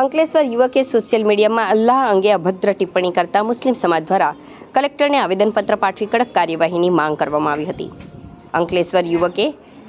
અંકલેશ્વર યુવકે સોશિયલ મીડિયામાં અલ્લાહ અંગે અભદ્ર ટિપ્પણી કરતા મુસ્લિમ સમાજ દ્વારા કલેક્ટરને આવેદનપત્ર પાઠવી કડક કાર્યવાહીની માંગ કરવામાં આવી હતી. અંકલેશ્વર યુવકે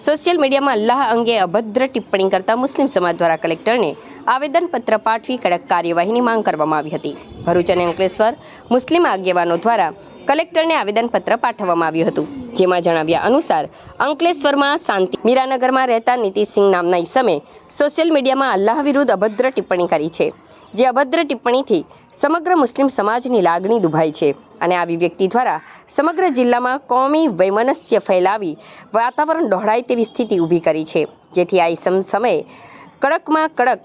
સોશિયલ મીડિયામાં અલ્લાહ અંગે અભદ્ર ટિપ્પણી કરતા મુસ્લિમ સમાજ દ્વારા કલેક્ટરને આવેદનપત્ર પાઠવી કડક કાર્યવાહીની માંગ કરવામાં આવી હતી. ભરૂચ અને અંકલેશ્વર મુસ્લિમ આગેવાનો દ્વારા કલેક્ટરને આવેદનપત્ર પાઠવવામાં આવ્યું હતું. જેમાં જણાવ્યા અનુસાર, અંકલેશ્વરમાં શાંતિ. મીરાનગરમાં રહેતા નીતિશસિંહ નામના ઈસમે સોશિયલ મીડિયામાં અલ્લાહ વિરુદ્ધ અભદ્ર ટિપ્પણી કરી છે, જે અભદ્ર ટિપ્પણીથી સમગ્ર મુસ્લિમ સમાજની લાગણી દુભાઈ છે અને આવી વ્યક્તિ દ્વારા સમગ્ર જિલ્લામાં કોમી વૈમનસ્ય ફેલાવી વાતાવરણ ડહોળાય તેવી સ્થિતિ ઊભી કરી છે. જેથી આ ઈસમ સમયે કડકમાં કડક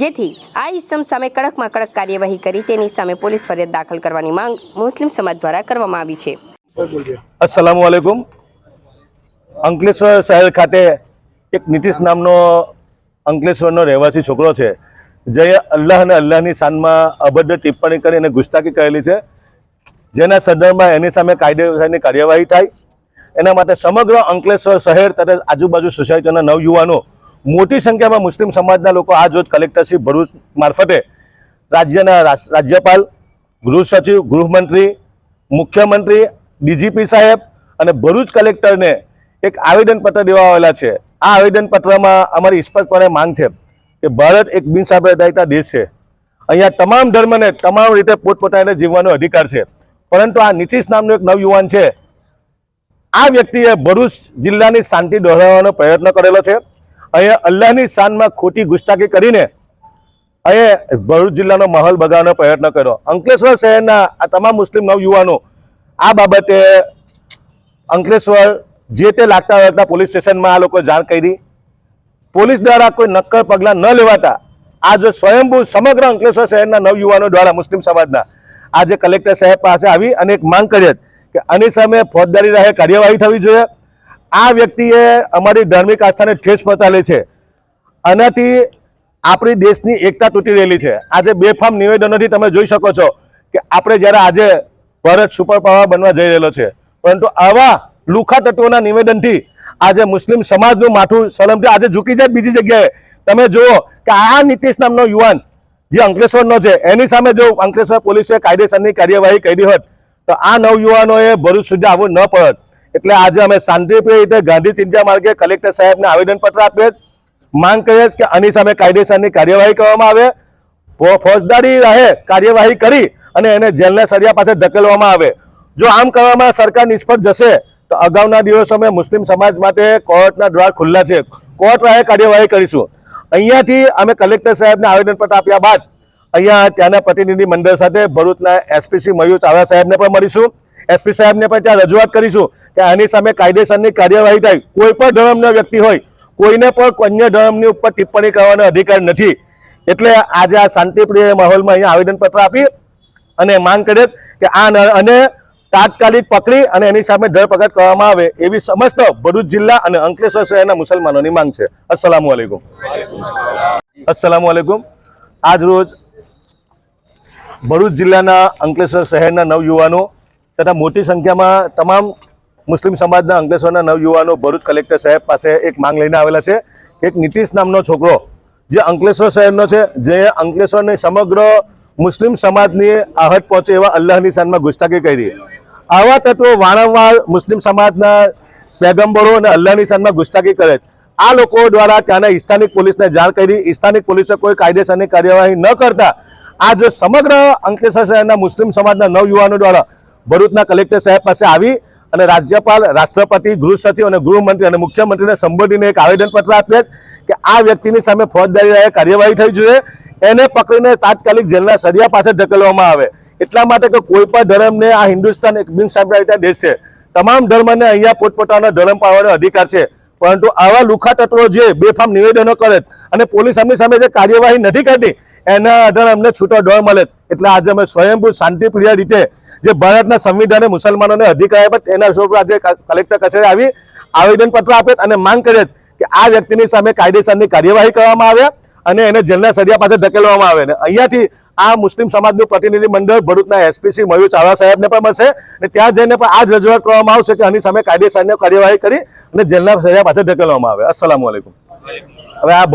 જેથી આ ઈસમ સામે કડકમાં કડક કાર્યવાહી કરી તેની સામે પોલીસ ફરિયાદ દાખલ કરવાની માંગ મુસ્લિમ સમાજ દ્વારા કરવામાં આવી છે. અસલામ વાલેકુમ અંકલેશ્વર શહેર ખાતે એક નીતિશ નામનો અંકલેશ્વરનો રહેવાસી છોકરો છે. જે અલ્લાહ અને અલ્લાહની શાનમાં અભદ્ર ટિપ્પણી કરી અને ગુસ્તાકી કરેલી છે. જેના સંદર્ભમાં એની સામે કાયદેસરની કાર્યવાહી થાય. એના માટે સમગ્ર અંકલેશ્વર શહેર તથા આજુબાજુ સોસાયટીના નવયુવાનો મોટી સંખ્યામાં મુસ્લિમ સમાજના લોકો આજ રોજ કલેક્ટરશ્રી ભરૂચ મારફતે રાજ્યના રાજ્યપાલ, ગૃહ સચિવ, ગૃહમંત્રી, મુખ્યમંત્રી ડીજીપી સાહેબ અને ભરૂચ કલેક્ટરને એક આવેદનપત્ર દેવા આવેલા છે. આ આવેદનપત્રમાં અમારી સ્પષ્ટપણે માંગ છે કે ભારત એક બિનસાંપ્રદાયિકતા દેશ છે. અહીંયા તમામ ધર્મને તમામ રીતે પોતપોતાને જીવવાનો અધિકાર છે. પરંતુ આ નીતિશ નામનો એક નવયુવાન છે. આ વ્યક્તિએ ભરૂચ જિલ્લાની શાંતિ દોહરાવવાનો પ્રયત્ન કરેલો છે. અહીંયા અલ્લાહની શાનમાં ખોટી ગુસ્તાકી કરીને અહીંયા ભરૂચ જિલ્લાનો માહોલ બગાડવાનો પ્રયત્ન કર્યો. અંકલેશ્વર શહેરના આ તમામ મુસ્લિમ નવયુવાનો આ બાબતે અંકલેશ્વર જે તે લાગતા વળગતા પોલીસ સ્ટેશનમાં આ લોકો જાણ કરી. પોલીસ દ્વારા કોઈ નક્કર પગલાં ન લેવાતા આજે સ્વયંભૂ સમગ્ર અંકલેશ્વર શહેરના નવયુવાનો દ્વારા મુસ્લિમ સમાજના આજે કલેક્ટર સાહેબ પાસે આવી અને એક માંગ કરી કે આની સામે ફોજદારી રાહે કાર્યવાહી થવી જોઈએ. આ વ્યક્તિએ અમારી ધાર્મિક આસ્થાને ઠેસ પહોંચાડી છે. આનાથી આપણી દેશની એકતા તૂટી રહેલી છે. આજે બેફામ નિવેદનોથી તમે જોઈ શકો છો કે આપણે જ્યારે આજે ભારત સુપર પાવર બનવા જઈ રહેલો છે. પરંતુ આવા લુખા તત્વોના નિવેદનથી આજે મુસ્લિમ સમાજનું માથું સલમથી આજે ઝૂકી જાય બીજી જગ્યાએ. તમે જુઓ કે આ નીતિશ નામનો યુવાન, જે અંકલેશ્વરનો છે, એની સામે જો અંકલેશ્વર પોલીસે કાયદેસરની કાર્યવાહી કરી હોત, તો આ નવયુવાનોએ ભરૂચ સુધી આવવું ન પડત. એટલે આજે અમે શાંતિપ્રિય રીતે ગાંધી ચિંતા માર્ગે કલેક્ટર સાહેબને આવેદનપત્ર આપીએ. માંગ કરીએ કે આની સામે કાયદેસરની કાર્યવાહી કરવામાં આવે. ફોજદારી રહે, કાર્યવાહી કરી અને એને જેલના સળિયા પાસે ધકેલવામાં આવે. જો આમ કરવામાં સરકાર નિષ્ફળ જશે, તો અગાઉના દિવસોમાં મુસ્લિમ સમાજ માટે કોર્ટના દ્વાર ખુલ્લા છે. કોર્ટ રાહે કાર્યવાહી કરીશું. અહીંયાથી અમે કલેક્ટર સાહેબને આવેદનપત્ર આપ્યા બાદ અહીંયા ત્યાંના પ્રતિનિધિ મંડળ સાથે ભરૂચના એસપીસી મયુર ચાવડા સાહેબને પણ મળીશું. એસપી સાહેબને પણ ત્યાં રજૂઆત કરીશું કે આની સામે કાયદેસરની કાર્યવાહી થાય. કોઈ પણ ધર્મનો વ્યક્તિ હોય, કોઈને પણ અન્ય ધર્મની ઉપર ટિપ્પણી કરવાનો અધિકાર નથી. એટલે આજે આ શાંતિપ્રિય માહોલમાં અહીંયા આવેદનપત્ર આપી અને માંગ કરે કે આ અને તાત્કાલિક પકડી અને એની સામે ધરપકડ કરવામાં આવે એવી સમસ્ત ભરૂચ જિલ્લા અને અંકલેશ્વર શહેરના મુસલમાનોની માંગ છે. અસલામ વાલેકુમ અસલામ વાલેકુમ આજ રોજ ભરૂચ જિલ્લાના અંકલેશ્વર શહેરના નવયુવાનો તથા મોટી સંખ્યામાં તમામ મુસ્લિમ સમાજના અંકલેશ્વરના નવયુવાનો ભરૂચ કલેક્ટર સાહેબ પાસે એક માંગ લઈને આવેલા છે એક નીતિશ નામનો છોકરો જે અંકલેશ્વર શહેરનો છે, જે અંકલેશ્વરની સમગ્ર મુસ્લિમ સમાજની આહત પહોંચે એવા અલ્લાહની શાનમાં ગુસ્તાકી કરી. આવા તત્વો વારંવાર મુસ્લિમ સમાજના પેગમ્બરો અને અલ્લાહની શાનમાં ગુસ્તાકી કરે આ લોકો દ્વારા ત્યાંના સ્થાનિક પોલીસને જાણ કરી સ્થાનિક પોલીસે કોઈ કાયદેસરની કાર્યવાહી ન કરતા, આજ સમગ્ર અંકલેશ્વર શહેરના મુસ્લિમ સમાજના નવયુવાનો દ્વારા ભરૂચના કલેક્ટર સાહેબ પાસે આવી અને રાજ્યપાલ, રાષ્ટ્રપતિ, ગૃહ સચિવ અને ગૃહમંત્રી અને મુખ્યમંત્રીને સંબોધીને એક આવેદનપત્ર આપ્યા છે કે આ વ્યક્તિની સામે ફોજદારી કાર્યવાહી થઈ જોઈએ. એને પકડીને તાત્કાલિક જેલના સળિયા પાસે ધકેલવામાં આવે. એટલા માટે કે કોઈ પણ ધર્મને આ હિન્દુસ્તાન એક બિન સાંપ્રદાયિક દેશ છે. તમામ ધર્મને અહીંયા પોતપોતાનો ધર્મ પાળવાનો અધિકાર છે. પરંતુ આવા લુખા તત્વો જે બેફામ નિવેદનો કરે અને પોલીસ એમની સામે જે કાર્યવાહી નથી કરતી, એના આધારે અમને છૂટો ડર મળે એટલે આજે અમે સ્વયંભૂ શાંતિપ્રિય રીતે જે ભારતના સંવિધાને મુસલમાનોને અધિકાર આપ્યા એના સ્વરૂપે આજે ક- કલેક્ટર કચેરી આવી આવેદનપત્ર આપે અને માંગ કરે કે આ વ્યક્તિની સામે કાયદેસરની કાર્યવાહી કરવામાં આવે અને એને જેલના સળિયા પાસે ધકેલવામાં આવે. અને અહીંયાથી આ મુસ્લિમ સમાજનું પ્રતિનિધિ મંડળ ભરૂચના એસપીસી મયુર ચાવડા સાહેબને પણ મળશે અને ત્યાં જઈને પણ આ જ રજૂઆત કરવામાં આવશે કે આની સામે કાયદેસરની કાર્યવાહી કરી અને જેલના સળિયા પાસે ધકેલવામાં આવે. અસલામ વાલેકુમ હવે આ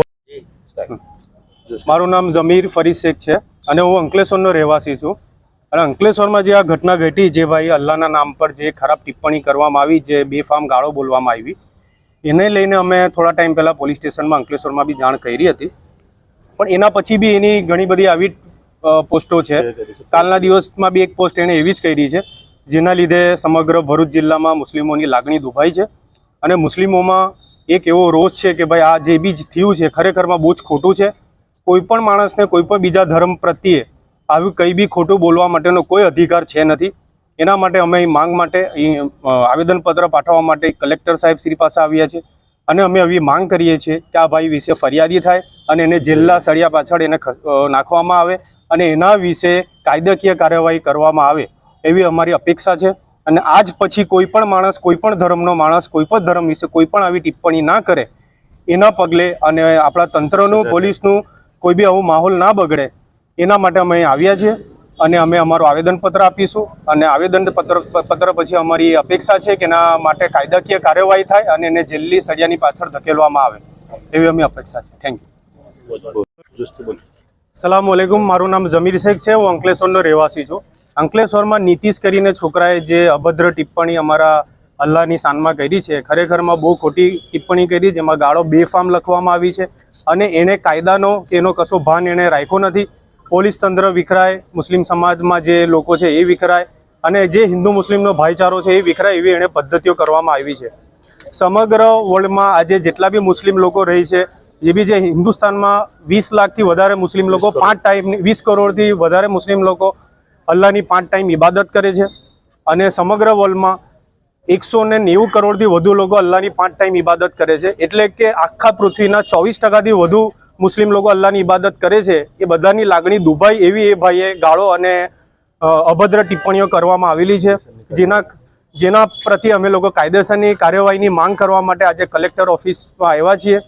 મારું નામ જમીર ફરી શેખ છે અને હું અંકલેશ્વરનો રહેવાસી છું. અને અંકલેશ્વરમાં જે આ ઘટના ઘટી જે ભાઈ અલ્લાહના નામ પર જે ખરાબ ટિપ્પણી કરવામાં આવી જે બેફામ ગાળો બોલવામાં આવી એને લઈને અમે થોડા ટાઈમ પહેલાં પોલીસ સ્ટેશનમાં અંકલેશ્વરમાં બી જાણ કરી હતી. પણ એના પછી બી એની ઘણી બધી આવી પોસ્ટો છે. કાલના દિવસમાં બી એક પોસ્ટ એણે એવી જ કરી છે જેના લીધે સમગ્ર ભરૂચ જિલ્લામાં મુસ્લિમોની લાગણી દુભાઈ છે. અને મુસ્લિમોમાં એક એવો રોષ છે કે ભાઈ આ જે બી જ થયું છે ખરેખરમાં બહુ જ ખોટું છે. કોઈ પણ માણસને કોઈપણ બીજા ધર્મ પ્રત્યે આવી કંઈ બી ખોટું બોલવા માટેનો કોઈ અધિકાર છે નથી. એના માટે અમે માંગ માટે આવેદનપત્ર પાઠવવા માટે કલેક્ટર સાહેબ શ્રી પાસે આવ્યા છે. અને અમે આવી માંગ કરીએ છીએ કે આ ભાઈ વિશે ફરિયાદી થાય અને એને જેલના સળિયા પાછળ એને નાખવામાં આવે અને એના વિશે કાયદાકીય કાર્યવાહી કરવામાં આવે એવી અમારી અપેક્ષા છે. અને આજ પછી કોઈ પણ માણસ કોઈ પણ ધર્મનો માણસ કોઈ પણ ધર્મ વિશે કોઈ પણ આવી ટિપ્પણી ના કરે એના પગલે અને આપણા તંત્રનું પોલીસનું કોઈ બી આવું માહોલ ના બગડે એના માટે અમે આવ્યા છીએ અને અમે અમારું આવેદનપત્ર આપીશું અને આવેદનપત્ર પત્ર પછી અમારી અપેક્ષા છે કે એના માટે કાયદાકીય કાર્યવાહી થાય અને એને જેલની સળિયાની પાછળ ધકેલવામાં આવે. એવી અમે અપેક્ષા છે. થેન્ક યુ સલામ વાલેકુમ મારું નામ જમીર શેખ છે. હું અંકલેશ્વરનો રહેવાસી છું. અંકલેશ્વરમાં નીતિશ કરીને છોકરાએ જે અભદ્ર ટિપ્પણી અમારા અલ્લાહની શાનમાં કરી છે, ખરેખરમાં બહુ ખોટી ટિપ્પણી કરી, જેમાં ગાળો બેફામ લખવામાં આવી છે અને એણે કાયદાનો કે એનો કશો ભાન એણે રાખ્યો નથી. પોલીસ તંત્ર વિખરાય મુસ્લિમ સમાજમાં જે લોકો છે એ વિખરાય અને જે હિન્દુ મુસ્લિમનો ભાઈચારો છે એ વિખરાય એવી એણે પદ્ધતિઓ કરવામાં આવી છે. સમગ્ર વર્લ્ડમાં આજે જેટલા બી મુસ્લિમ લોકો રહી છે જે બી જે હિન્દુસ્તાનમાં વીસ લાખથી વધારે મુસ્લિમ લોકો પાંચ ટાઈમની વીસ કરોડથી વધારે મુસ્લિમ લોકો અલ્લાહની પાંચ ટાઈમ ઇબાદત કરે છે અને સમગ્ર વર્લ્ડમાં એકસો ને નેવું કરોડથી વધુ લોકો અલ્લાહની પાંચ ટાઈમ ઇબાદત કરે છે. એટલે કે આખા પૃથ્વીના ચોવીસ ટકાથી વધુ મુસ્લિમ લોકો અલ્લાહની ઇબાદત કરે છે, એ બધાની લાગણી દુભાઈ એવી એ ભાઈએ ગાળો અને અભદ્ર ટિપ્પણીઓ કરવામાં આવેલી છે. જેના જેના પ્રત્યે અમે લોકો કાયદેસરની કાર્યવાહીની માંગ કરવા માટે આજે કલેક્ટર ઓફિસમાં આવ્યા છીએ.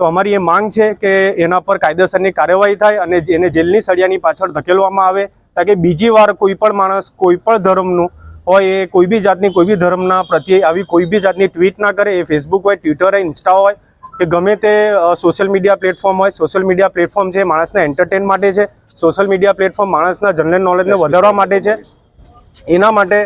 તો અમારી એ માંગ છે કે એના પર કાયદેસરની કાર્યવાહી થાય અને એને જેલની સળિયાની પાછળ ધકેલવામાં આવે તાકે બીજી વાર કોઈ પણ માણસ કોઈ પણ ધર્મનું હોય, એ કોઈ બી જાતની કોઈ બી ધર્મના પ્રત્યે આવી કોઈ બી જાતની ટ્વીટ ના કરે, એ ફેસબુક હોય ટ્વિટર હોય ઇન્સ્ટા હોય કે ગમે તે સોશિયલ મીડિયા પ્લેટફોર્મ હોય સોશિયલ મીડિયા પ્લેટફોર્મ છે માણસના એન્ટરટેન માટે છે સોશિયલ મીડિયા પ્લેટફોર્મ માણસના જનરલ નોલેજને વધારવા માટે છે એના માટે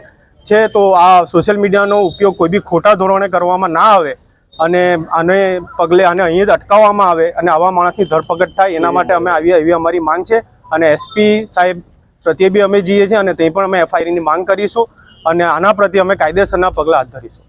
છે તો આ સોશિયલ મીડિયાનો ઉપયોગ કોઈ બી ખોટા ધોરણે કરવામાં ના આવે અને આને પગલે આને અહીં જ અટકાવવામાં આવે અને આવા માણસની ધરપકડ થાય એના માટે અમે આવી એવી અમારી માંગ છે અને એસપી સાહેબ પ્રત્યે બી અમે જઈએ છીએ અને તે પણ અમે એફઆઈઆરની માંગ કરીશું અને આના પ્રત્યે અમે કાયદેસરના પગલાં હાથ ધરીશું.